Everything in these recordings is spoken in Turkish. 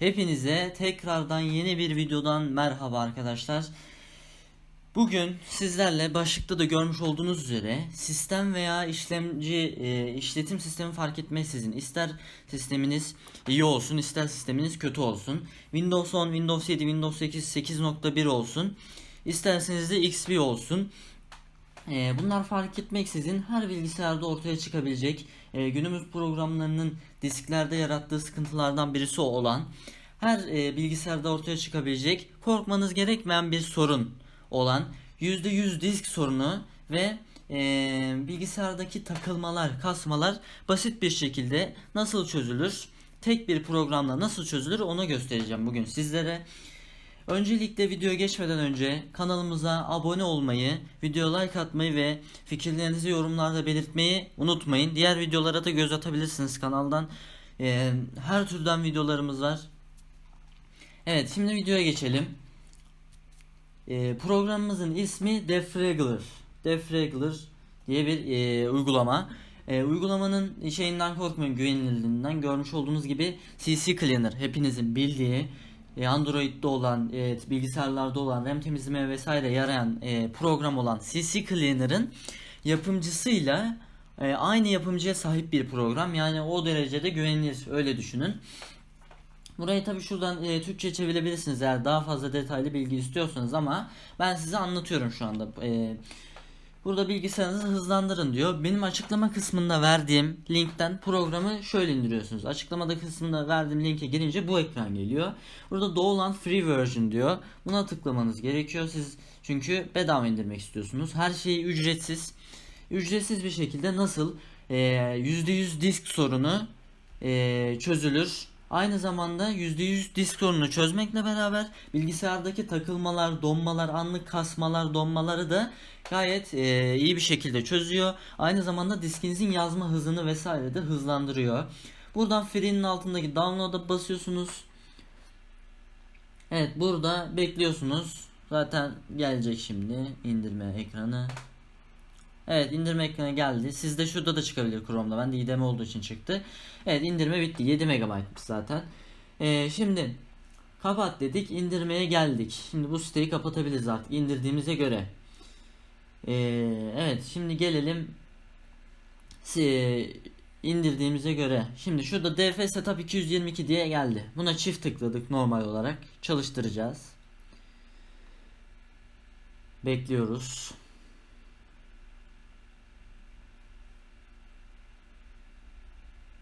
Hepinize tekrardan yeni bir videodan merhaba arkadaşlar. Bugün sizlerle başlıkta da görmüş olduğunuz üzere sistem veya işlemci e, işletim sistemi fark etmeksizin ister sisteminiz iyi olsun ister sisteminiz kötü olsun. Windows 10, Windows 7, Windows 8, 8.1 olsun. isterseniz de XP olsun. E, bunlar fark etmeksizin her bilgisayarda ortaya çıkabilecek e, günümüz programlarının disklerde yarattığı sıkıntılardan birisi olan her e, bilgisayarda ortaya çıkabilecek korkmanız gerekmeyen bir sorun olan %100 disk sorunu ve e, bilgisayardaki takılmalar, kasmalar basit bir şekilde nasıl çözülür? Tek bir programla nasıl çözülür onu göstereceğim bugün sizlere. Öncelikle videoya geçmeden önce kanalımıza abone olmayı, video like atmayı ve fikirlerinizi yorumlarda belirtmeyi unutmayın. Diğer videolara da göz atabilirsiniz kanaldan. Ee, her türden videolarımız var. Evet şimdi videoya geçelim. Ee, programımızın ismi Defregler. Defregler diye bir e, uygulama. E, uygulamanın şeyinden korkmayın güvenilirliğinden görmüş olduğunuz gibi CC Cleaner hepinizin bildiği Android'de olan, e, bilgisayarlarda olan RAM temizleme vesaire yarayan e, program olan CC Cleaner'ın yapımcısıyla e, aynı yapımcıya sahip bir program. Yani o derecede güvenilir öyle düşünün. Burayı tabi şuradan e, Türkçe çevirebilirsiniz eğer daha fazla detaylı bilgi istiyorsanız ama ben size anlatıyorum şu anda. E, burada bilgisayarınızı hızlandırın diyor. Benim açıklama kısmında verdiğim linkten programı şöyle indiriyorsunuz. Açıklamada kısmında verdiğim linke girince bu ekran geliyor. Burada Download Free Version diyor. Buna tıklamanız gerekiyor. Siz çünkü bedava indirmek istiyorsunuz. Her şey ücretsiz. Ücretsiz bir şekilde nasıl e, %100 disk sorunu çözülür Aynı zamanda %100 disk sorununu çözmekle beraber bilgisayardaki takılmalar, donmalar, anlık kasmalar, donmaları da gayet e, iyi bir şekilde çözüyor. Aynı zamanda diskinizin yazma hızını vesaire de hızlandırıyor. Buradan free'nin altındaki download'a basıyorsunuz. Evet burada bekliyorsunuz. Zaten gelecek şimdi indirme ekranı. Evet indirme ekranı geldi. Sizde şurada da çıkabilir Chrome'da. Ben de IDM olduğu için çıktı. Evet indirme bitti. 7 MB'mış zaten. Ee, şimdi kapat dedik. indirmeye geldik. Şimdi bu siteyi kapatabiliriz artık indirdiğimize göre. Ee, evet şimdi gelelim indirdiğimize göre. Şimdi şurada DF Setup 222 diye geldi. Buna çift tıkladık normal olarak. Çalıştıracağız. Bekliyoruz.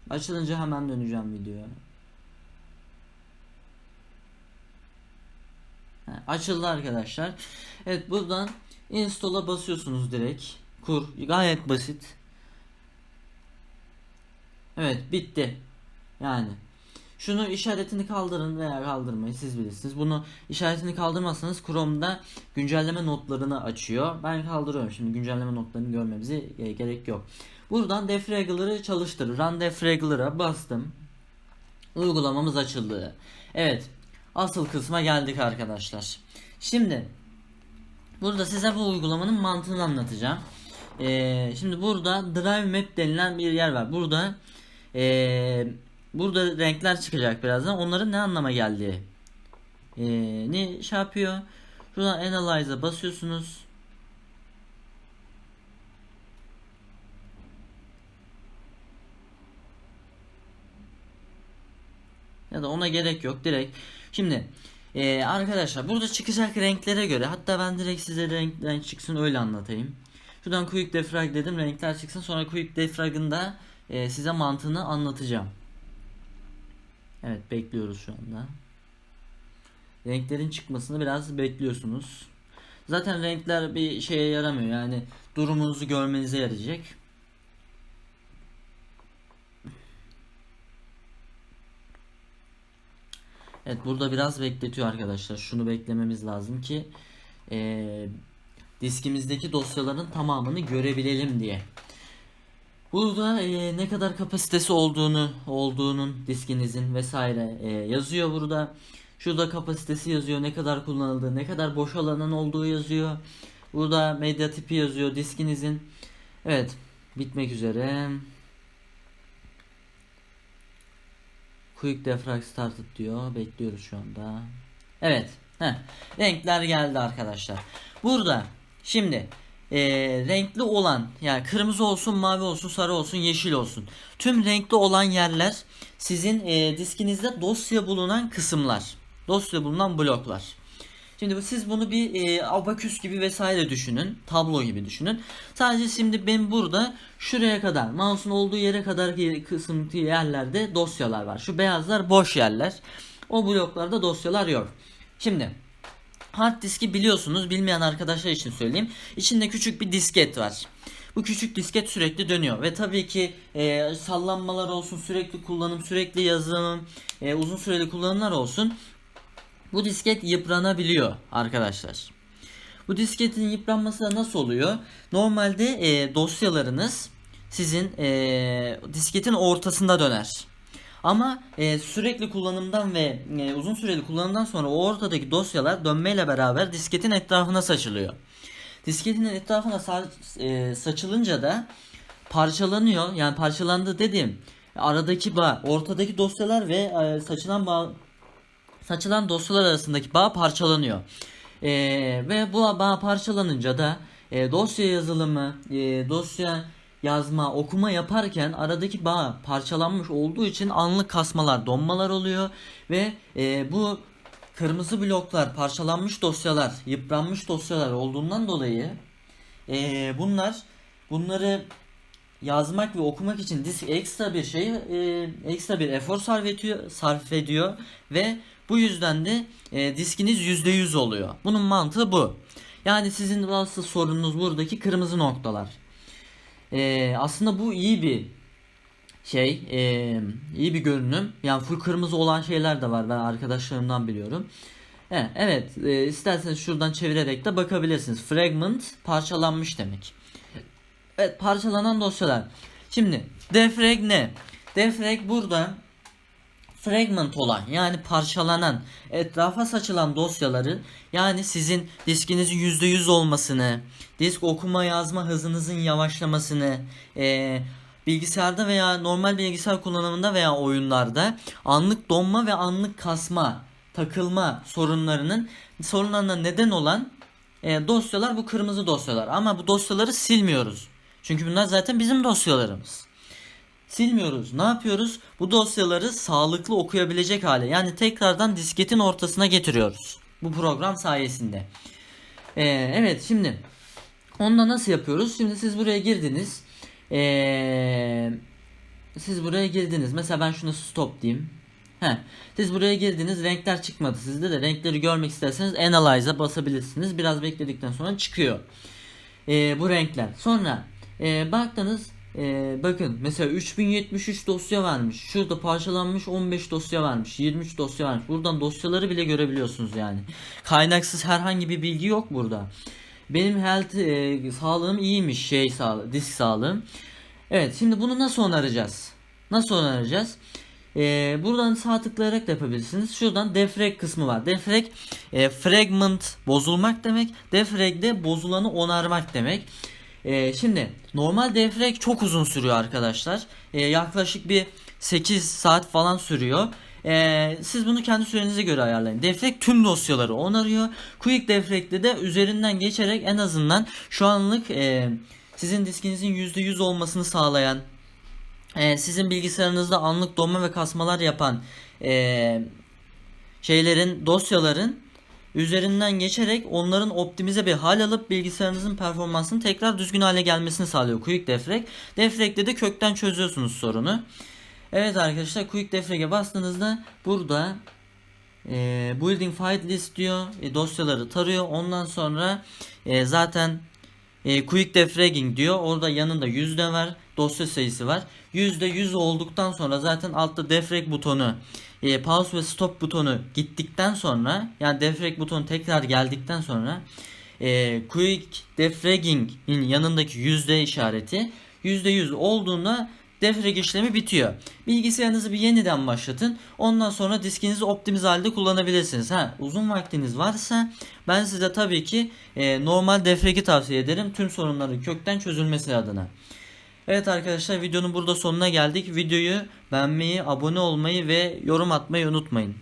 Açılınca hemen döneceğim videoya. açıldı arkadaşlar. Evet buradan install'a basıyorsunuz direkt. Kur. Gayet basit. Evet bitti. Yani şunu işaretini kaldırın veya kaldırmayın siz bilirsiniz. Bunu işaretini kaldırmazsanız Chrome'da güncelleme notlarını açıyor. Ben kaldırıyorum şimdi güncelleme notlarını görmemize gerek yok. Buradan defragler'ı çalıştır. Run defragler'a bastım. Uygulamamız açıldı. Evet. Asıl kısma geldik arkadaşlar. Şimdi burada size bu uygulamanın mantığını anlatacağım. Ee, şimdi burada drive map denilen bir yer var. Burada ee, burada renkler çıkacak birazdan. Onların ne anlama geldiği ee, ne şey yapıyor. Şuradan analyze'a basıyorsunuz. Ya da ona gerek yok direkt. Şimdi ee, arkadaşlar burada çıkacak renklere göre hatta ben direkt size renk, çıksın öyle anlatayım. Şuradan quick defrag dedim renkler çıksın sonra quick defrag'ın da e, size mantığını anlatacağım. Evet bekliyoruz şu anda. Renklerin çıkmasını biraz bekliyorsunuz. Zaten renkler bir şeye yaramıyor yani durumunuzu görmenize yarayacak. Evet burada biraz bekletiyor arkadaşlar. Şunu beklememiz lazım ki e, diskimizdeki dosyaların tamamını görebilelim diye. Burada e, ne kadar kapasitesi olduğunu olduğunun diskinizin vesaire e, yazıyor burada. Şurada kapasitesi yazıyor, ne kadar kullanıldığı, ne kadar boş alanın olduğu yazıyor. Burada medya tipi yazıyor diskinizin. Evet, bitmek üzere. Quick defrag started diyor. Bekliyoruz şu anda. Evet. Heh. Renkler geldi arkadaşlar. Burada şimdi e, renkli olan yani kırmızı olsun, mavi olsun, sarı olsun, yeşil olsun. Tüm renkli olan yerler sizin e, diskinizde dosya bulunan kısımlar. Dosya bulunan bloklar. Şimdi siz bunu bir e, abaküs gibi vesaire düşünün. Tablo gibi düşünün. Sadece şimdi ben burada şuraya kadar mouse'un olduğu yere kadar kısım yerlerde dosyalar var. Şu beyazlar boş yerler. O bloklarda dosyalar yok. Şimdi hard diski biliyorsunuz. Bilmeyen arkadaşlar için söyleyeyim. İçinde küçük bir disket var. Bu küçük disket sürekli dönüyor ve tabii ki e, sallanmalar olsun, sürekli kullanım, sürekli yazılım, e, uzun süreli kullanımlar olsun. Bu disket yıpranabiliyor arkadaşlar. Bu disketin yıpranması da nasıl oluyor? Normalde e, dosyalarınız sizin e, disketin ortasında döner. Ama e, sürekli kullanımdan ve e, uzun süreli kullanımdan sonra o ortadaki dosyalar dönmeyle beraber disketin etrafına saçılıyor. Disketin etrafına sa- e, saçılınca da parçalanıyor. Yani parçalandı dediğim aradaki bağ, ortadaki dosyalar ve e, saçılan bağ saçılan dosyalar arasındaki bağ parçalanıyor. Ee, ve bu bağ parçalanınca da e, dosya yazılımı, e, dosya yazma, okuma yaparken aradaki bağ parçalanmış olduğu için anlık kasmalar, donmalar oluyor ve e, bu kırmızı bloklar, parçalanmış dosyalar, yıpranmış dosyalar olduğundan dolayı e, bunlar bunları yazmak ve okumak için disk ekstra bir şey e, ekstra bir efor sarf ediyor, sarf ediyor ve bu yüzden de e, diskiniz %100 oluyor. Bunun mantığı bu. Yani sizin asıl sorununuz buradaki kırmızı noktalar. E, aslında bu iyi bir şey, e, iyi bir görünüm. Yani full kırmızı olan şeyler de var. Ben arkadaşlarımdan biliyorum. Evet, evet e, isterseniz şuradan çevirerek de bakabilirsiniz. Fragment parçalanmış demek. Evet parçalanan dosyalar. Şimdi defrag ne? Defrag burada fragment olan yani parçalanan etrafa saçılan dosyaları yani sizin diskinizin %100 olmasını, disk okuma yazma hızınızın yavaşlamasını, eee, bilgisayarda veya normal bilgisayar kullanımında veya oyunlarda anlık donma ve anlık kasma, takılma sorunlarının sorunlarına neden olan e, dosyalar bu kırmızı dosyalar. Ama bu dosyaları silmiyoruz. Çünkü bunlar zaten bizim dosyalarımız. Silmiyoruz. Ne yapıyoruz? Bu dosyaları sağlıklı okuyabilecek hale yani tekrardan disketin ortasına getiriyoruz. Bu program sayesinde. Ee, evet şimdi onda nasıl yapıyoruz? Şimdi siz buraya girdiniz. Ee, siz buraya girdiniz. Mesela ben şunu stop diyeyim. Heh. Siz buraya girdiniz renkler çıkmadı sizde de renkleri görmek isterseniz Analyze'a basabilirsiniz. Biraz bekledikten sonra çıkıyor. Ee, bu renkler. Sonra e, baktınız e, bakın mesela 3073 dosya varmış. Şurada parçalanmış 15 dosya varmış. 23 dosya varmış. Buradan dosyaları bile görebiliyorsunuz yani. Kaynaksız herhangi bir bilgi yok burada. Benim health e, sağlığım iyiymiş şey sağlığı, disk sağlığım. Evet şimdi bunu nasıl onaracağız? Nasıl onaracağız? Ee, buradan sağ tıklayarak da yapabilirsiniz. Şuradan defrag kısmı var. Defrag e, fragment bozulmak demek. Defrag de bozulanı onarmak demek. Ee, şimdi normal defrag çok uzun sürüyor arkadaşlar. Ee, yaklaşık bir 8 saat falan sürüyor. Ee, siz bunu kendi sürenize göre ayarlayın. Defrag tüm dosyaları onarıyor. Quick defrag'de de üzerinden geçerek en azından şu anlık e, sizin diskinizin %100 olmasını sağlayan e, sizin bilgisayarınızda anlık donma ve kasmalar yapan e, şeylerin dosyaların üzerinden geçerek onların optimize bir hal alıp bilgisayarınızın performansını tekrar düzgün hale gelmesini sağlıyor Quick Defrag. Defrag'de de kökten çözüyorsunuz sorunu. Evet arkadaşlar Quick Defrag'e bastığınızda burada e, Building File List diyor. E, dosyaları tarıyor. Ondan sonra e, zaten e, Quick Defragging diyor. Orada yanında yüzde var. Dosya sayısı var. Yüzde yüz olduktan sonra zaten altta defrag butonu e, pause ve stop butonu gittikten sonra yani defrag butonu tekrar geldikten sonra e, quick defragging'in yanındaki yüzde işareti yüzde yüz olduğunda defrag işlemi bitiyor. Bilgisayarınızı bir yeniden başlatın. Ondan sonra diskinizi optimize halde kullanabilirsiniz. Ha, uzun vaktiniz varsa ben size tabii ki e, normal defrag'i tavsiye ederim. Tüm sorunların kökten çözülmesi adına. Evet arkadaşlar videonun burada sonuna geldik. Videoyu beğenmeyi, abone olmayı ve yorum atmayı unutmayın.